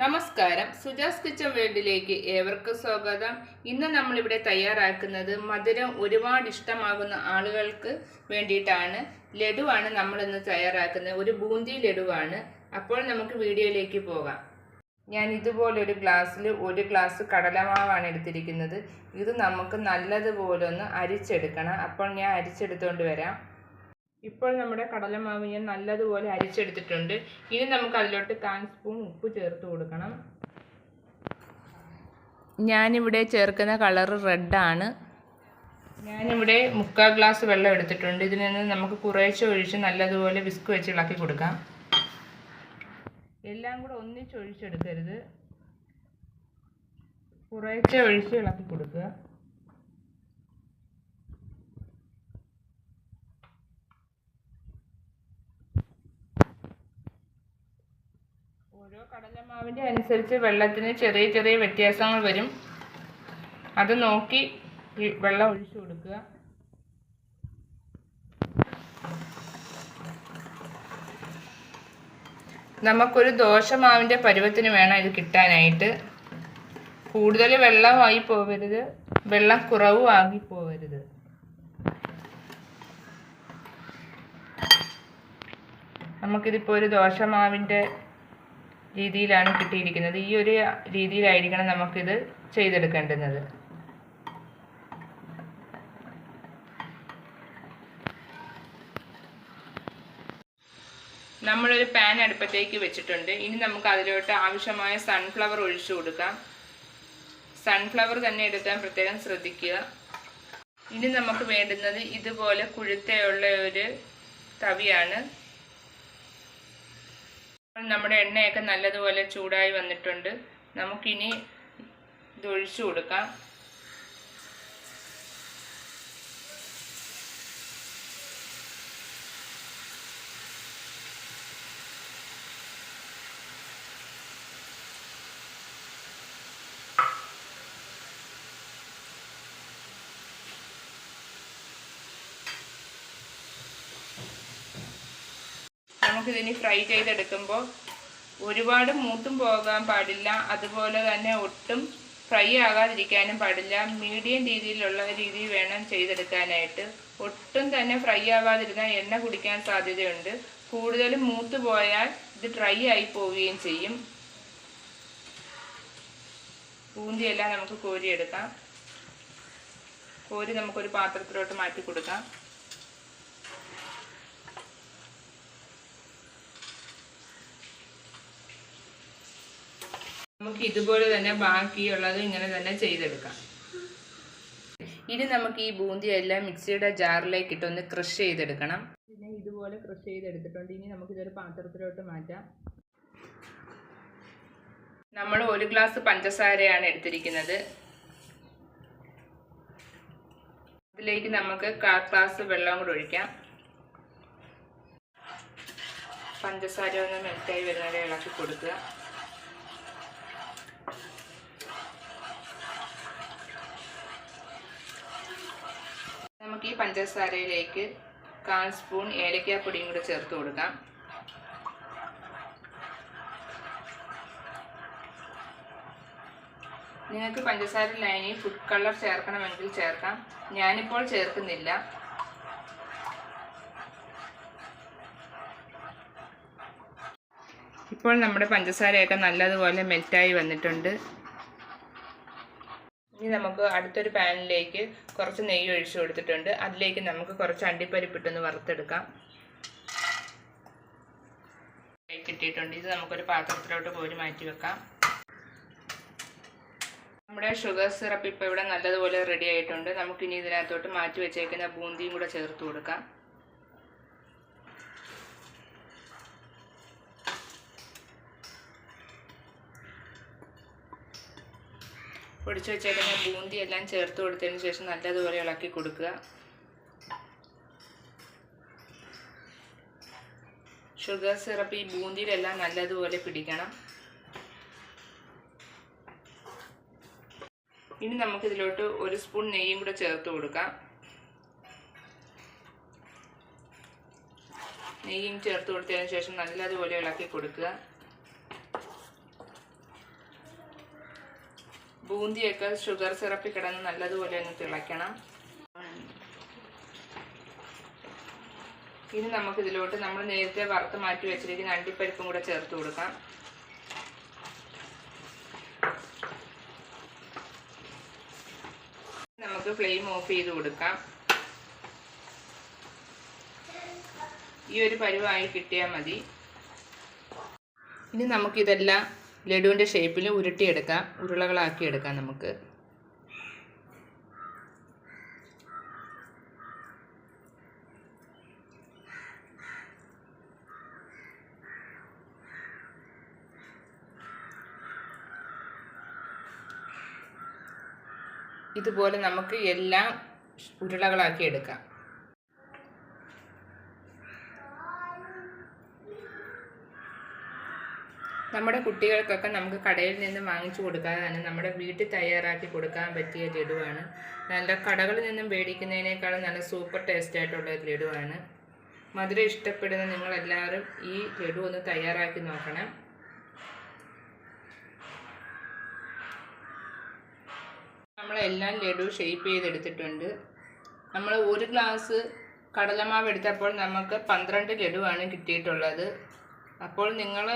നമസ്കാരം. സുജാസ് കിച്ചൻ വേൾഡിലേക്ക് ഏവർക്കും സ്വാഗതം. ഇന്ന് നമ്മളിവിടെ തയ്യാറാക്കുന്നത് മധുരം ഒരുപാട് ഇഷ്ടമാകുന്ന ആളുകൾക്ക് വേണ്ടിയിട്ടാണ്. ലഡുവാണ് നമ്മളിന്ന് തയ്യാറാക്കുന്നത്. ഒരു ബൂന്തി ലഡുവാണ്. അപ്പോൾ നമുക്ക് വീഡിയോയിലേക്ക് പോകാം. ഞാൻ ഇതുപോലെ ഒരു ഗ്ലാസ്സിൽ ഒരു ഗ്ലാസ് കടലമാവാണ് എടുത്തിരിക്കുന്നത്. ഇത് നമുക്ക് നല്ലതുപോലെ ഒന്ന് അരിച്ചെടുക്കണം. അപ്പോൾ ഞാൻ അരിച്ചെടുത്തുകൊണ്ട് വരാം. ഇപ്പോൾ നമ്മുടെ കടലമാവ് ഞാൻ നല്ലതുപോലെ അരിച്ചെടുത്തിട്ടുണ്ട്. ഇനി നമുക്ക് അതിലോട്ട് കാൽ സ്പൂൺ ഉപ്പ് ചേർത്ത് കൊടുക്കണം. ഞാനിവിടെ ചേർക്കുന്ന കളർ റെഡാണ് ഞാനിവിടെ മുക്കാൽ ഗ്ലാസ് വെള്ളം എടുത്തിട്ടുണ്ട്. ഇതിൽ നിന്ന് നമുക്ക് കുറേശ്ശെ ഒഴിച്ച് നല്ലതുപോലെ വിസ്ക് വെച്ച് ഇളക്കി കൊടുക്കാം. എല്ലാം കൂടെ ഒന്നിച്ച് ഒഴിച്ചെടുക്കരുത്. കുറേശ്ശെ ഒഴിച്ച് ഇളക്കി കൊടുക്കുക. കടലമാവിന്റെ അനുസരിച്ച് വെള്ളത്തിന് ചെറിയ ചെറിയ വ്യത്യാസങ്ങൾ വരും. അത് നോക്കി വെള്ളം ഒഴിച്ചു കൊടുക്കുക. നമുക്കൊരു ദോശമാവിന്റെ പരുവത്തിന് വേണം ഇത് കിട്ടാനായിട്ട്. കൂടുതൽ വെള്ളമായി പോവരുത്. വെള്ളം കുറവും ആകി പോകരുത് നമുക്കിതിപ്പോൾ ഒരു ദോശമാവിന്റെ രീതിയിലാണ് കിട്ടിയിരിക്കുന്നത്. ഈ ഒരു രീതിയിലായിരിക്കണം നമുക്കിത് ചെയ്തെടുക്കേണ്ടുന്നത്. നമ്മളൊരു പാൻ അടുപ്പത്തേക്ക് വെച്ചിട്ടുണ്ട്. ഇനി നമുക്ക് അതിലോട്ട് ആവശ്യമായ സൺഫ്ലവർ ഒഴിച്ചു കൊടുക്കാം. സൺഫ്ലവർ തന്നെ എടുക്കാൻ പ്രത്യേകം ശ്രദ്ധിക്കുക. ഇനി നമുക്ക് വേണ്ടുന്നത് ഇതുപോലെ കുഴുത്തയുള്ള ഒരു തവിയാണ്. നമ്മുടെ എണ്ണയൊക്കെ നല്ലതുപോലെ ചൂടായി വന്നിട്ടുണ്ട്. നമുക്കിനി ഇതൊഴിച്ചു കൊടുക്കാം. നമുക്കിതിനി ഫ്രൈ ചെയ്തെടുക്കുമ്പോൾ ഒരുപാട് മൂത്തും പോകാൻ പാടില്ല. അതുപോലെ തന്നെ ഒട്ടും ഫ്രൈ ആകാതിരിക്കാനും പാടില്ല. മീഡിയം രീതിയിലുള്ള രീതി വേണം ചെയ്തെടുക്കാനായിട്ട്. ഒട്ടും തന്നെ ഫ്രൈ ആവാതിരുന്നാൽ എണ്ണ കുടിക്കാൻ സാധ്യതയുണ്ട്. കൂടുതലും മൂത്ത് പോയാൽ ഇത് ഡ്രൈ ആയി പോവുകയും ചെയ്യും. പൂന്തിയെല്ലാം നമുക്ക് കോരിയെടുക്കാം. കോരി നമുക്കൊരു പാത്രത്തിലോട്ട് മാറ്റി കൊടുക്കാം നമുക്ക് ഇതുപോലെ തന്നെ ബാക്കിയുള്ളത് ഇങ്ങനെ തന്നെ ചെയ്തെടുക്കാം. ഇനി നമുക്ക് ഈ ബൂന്തി എല്ലാം മിക്സിയുടെ ജാറിലേക്ക് ഇട്ടൊന്ന് ക്രഷ് ചെയ്തെടുക്കണം. പിന്നെ ഇതുപോലെ ക്രഷ് ചെയ്തെടുത്തിട്ടുണ്ട്. ഇനി നമുക്ക് ഇതൊരു പാത്രത്തിലോട്ട് മാറ്റാം. നമ്മൾ ഒരു ഗ്ലാസ് പഞ്ചസാരയാണ് എടുത്തിരിക്കുന്നത്. അതിലേക്ക് നമുക്ക് കാൽ ഗ്ലാസ് വെള്ളം കൂടെ ഒഴിക്കാം. പഞ്ചസാര ഒന്ന് മെൽറ്റായി വരുന്നവരെ ഇളക്കി കൊടുക്കുക. പഞ്ചസാരയിലേക്ക് കാൽ സ്പൂൺ ഏലക്കാപ്പൊടിയും കൂടെ ചേർത്ത് കൊടുക്കാം. നിങ്ങൾക്ക് പഞ്ചസാര ലൈനിൽ ഫുഡ് കളർ ചേർക്കണമെങ്കിൽ ചേർക്കാം. ഞാനിപ്പോൾ ചേർക്കുന്നില്ല. ഇപ്പോൾ നമ്മുടെ പഞ്ചസാരയൊക്കെ നല്ലതുപോലെ മെൽറ്റായി വന്നിട്ടുണ്ട്. നമുക്ക് അടുത്തൊരു പാനിലേക്ക് കുറച്ച് നെയ്യ് ഒഴിച്ചു കൊടുത്തിട്ടുണ്ട്. അതിലേക്ക് നമുക്ക് കുറച്ച് അണ്ടിപ്പരിപ്പിട്ടൊന്ന് വറുത്തെടുക്കാം. കിട്ടിയിട്ടുണ്ട്. ഇത് നമുക്കൊരു പാത്രത്തിലോട്ട് പോരി മാറ്റി വെക്കാം. നമ്മുടെ ഷുഗർ സിറപ്പ് ഇപ്പോൾ ഇവിടെ നല്ലതുപോലെ റെഡി ആയിട്ടുണ്ട്. നമുക്കിനി ഇതിനകത്തോട്ട് മാറ്റി വെച്ചേക്കുന്ന ബൂന്തിയും കൂടെ ചേർത്ത് കൊടുക്കാം. പൊടിച്ചു വെച്ചേക്കുന്ന ബൂന്തി എല്ലാം ചേർത്ത് കൊടുത്തതിന് ശേഷം നല്ലതുപോലെ ഇളക്കി കൊടുക്കുക. ഷുഗർ സിറപ്പ് ഈ ബൂന്തിയിലെല്ലാം നല്ലതുപോലെ പിടിക്കണം. ഇനി നമുക്കിതിലോട്ട് ഒരു സ്പൂൺ നെയ്യും കൂടെ ചേർത്ത് കൊടുക്കാം. നെയ്യും ചേർത്ത് കൊടുത്തതിന് ശേഷം നല്ലതുപോലെ ഇളക്കി കൊടുക്കുക. ബൂന്തിയൊക്കെ ഷുഗർ സിറപ്പിൽ കിടന്ന് നല്ലതുപോലെ ഒന്ന് തിളയ്ക്കണം. ഇനി നമുക്ക് ഇതിലോട്ട് നമ്മൾ നേരത്തെ വറുത്ത് മാറ്റി വെച്ചിരിക്കുന്ന അണ്ടിപ്പരിപ്പും കൂടെ ചേർത്ത് കൊടുക്കാം. നമുക്ക് ഫ്ലെയിം ഓഫ് ചെയ്ത് കൊടുക്കാം. ഈ ഒരു പരുവായി കിട്ടിയാൽ മതി. ഇനി നമുക്കിതെല്ലാം ലഡുവിന്റെ ഷേപ്പിൽ ഉരുട്ടിയെടുക്കാം. ഉരുളകളാക്കി എടുക്കാം നമുക്ക്. ഇതുപോലെ നമുക്ക് എല്ലാം ഉരുളകളാക്കി എടുക്കാം. നമ്മുടെ കുട്ടികൾക്കൊക്കെ നമുക്ക് കടയിൽ നിന്ന് വാങ്ങിച്ചു കൊടുക്കാതെ തന്നെ നമ്മുടെ വീട്ടിൽ തയ്യാറാക്കി കൊടുക്കാൻ പറ്റിയ ലഡുവാണ്. നല്ല കടകളിൽ നിന്നും മേടിക്കുന്നതിനേക്കാളും നല്ല സൂപ്പർ ടേസ്റ്റ് ആയിട്ടുള്ള ഒരു ലഡുവാണ്. മധുരം ഇഷ്ടപ്പെടുന്ന നിങ്ങളെല്ലാവരും ഈ ലഡു ഒന്ന് തയ്യാറാക്കി നോക്കണം. നമ്മളെല്ലാം ലഡു ഷേപ്പ് ചെയ്തെടുത്തിട്ടുണ്ട്. നമ്മൾ ഒരു ഗ്ലാസ് കടലമാവ് എടുത്തപ്പോൾ നമുക്ക് പന്ത്രണ്ട് ലഡുവാണ് കിട്ടിയിട്ടുള്ളത്. അപ്പോൾ നിങ്ങൾ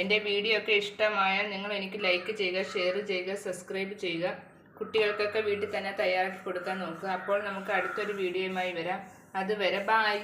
എന്റെ വീഡിയോ ഒക്കെ ഇഷ്ടമായാൽ നിങ്ങൾ എനിക്ക് ലൈക്ക് ചെയ്യുക ഷെയർ ചെയ്യുക സബ്സ്ക്രൈബ് ചെയ്യുക. കുട്ടികൾക്കൊക്കെ വീട്ടിൽ തന്നെ തയ്യാറാക്കി കൊടുക്കാൻ നോക്കുക. അപ്പോൾ നമുക്ക് അടുത്തൊരു വീഡിയോയുമായി വരാം. അതുവരെ ബായ്